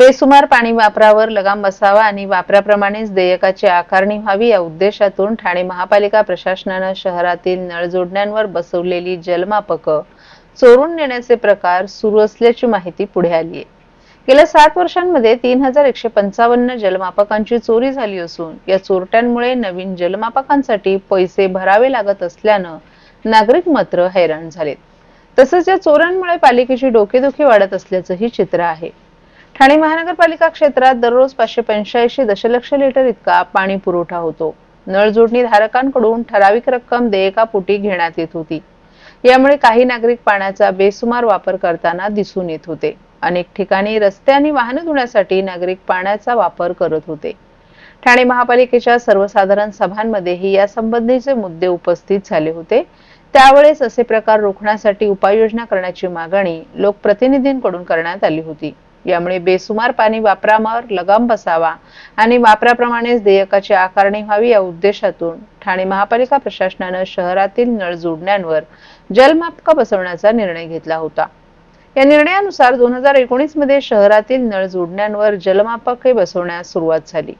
बेसुमार पाणी वापरावर लगाम बसावा आणि वापराप्रमाणेच देयकाची आकारणी व्हावी या उद्देशातून ठाणे महापालिका प्रशासनानं शहरातील नळजोडण्यांवर बसवलेली जलमापक चोरून नेण्याचे प्रकार सुरू असल्याची माहिती पुढे आली आहे. गेल्या सात वर्षांमध्ये तीन हजार एकशे पंचावन्न जलमापकांची चोरी झाली असून या चोरट्यांमुळे नवीन जलमापकांसाठी पैसे भरावे लागत असल्यानं नागरिक मात्र हैराण झालेत. तसंच या चोरांमुळे पालिकेची डोकेदुखी वाढत असल्याचंही चित्र आहे. ठाणे महानगरपालिका क्षेत्रात दररोज पाचशे पंच्याऐंशी दशलक्ष लिटर इतका पाणी पुरवठा होतो. नळजोडणी धारकांकडून ठराविक रक्कम देयकापोटी घेण्यात येत होती. यामुळे काही नागरिक पाण्याचा बेसुमार वापर करताना दिसून येत होते. अनेक ठिकाणी रस्ते आणि वाहनं धुण्यासाठी नागरिक पाण्याचा वापर करत होते. ठाणे महापालिकेच्या सर्वसाधारण सभांमध्येही यासंबंधीचे मुद्दे उपस्थित झाले होते. त्यावेळेस असे प्रकार रोखण्यासाठी उपाययोजना करण्याची मागणी लोकप्रतिनिधींकडून करण्यात आली होती. यामुळे बेसुमार पाणी वापरावर लगाम बसावा आणि वापराप्रमाणेच देयकाची आकारणी व्हावी या उद्देशातून ठाणे महापालिका प्रशासनानं शहरातील नळ जोडण्यांवर जलमापका बसवण्याचा निर्णय घेतला होता. या निर्णयानुसार दोन हजार एकोणीसमध्ये शहरातील नळ जोडण्यांवर जलमापके बसवण्यास सुरुवात झाली.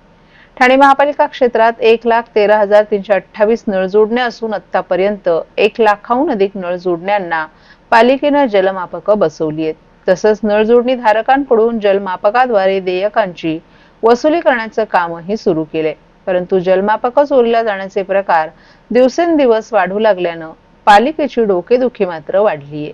ठाणे महापालिका क्षेत्रात एक लाख तेरा हजार तीनशे अठ्ठावीस नळ जोडण्या असून आतापर्यंत एक लाखाहून अधिक नळ जोडण्यांना पालिकेनं जलमापकं बसवली आहेत. तसंच नळजोडणी धारकांकडून जलमापकाद्वारे देयकांची वसुली करण्याचं कामही सुरू केले परंतु जलमापक चोरीला जाण्याचे प्रकार दिवसेंदिवस वाढू लागल्यानं पालिकेची डोकेदुखी मात्र वाढलीय.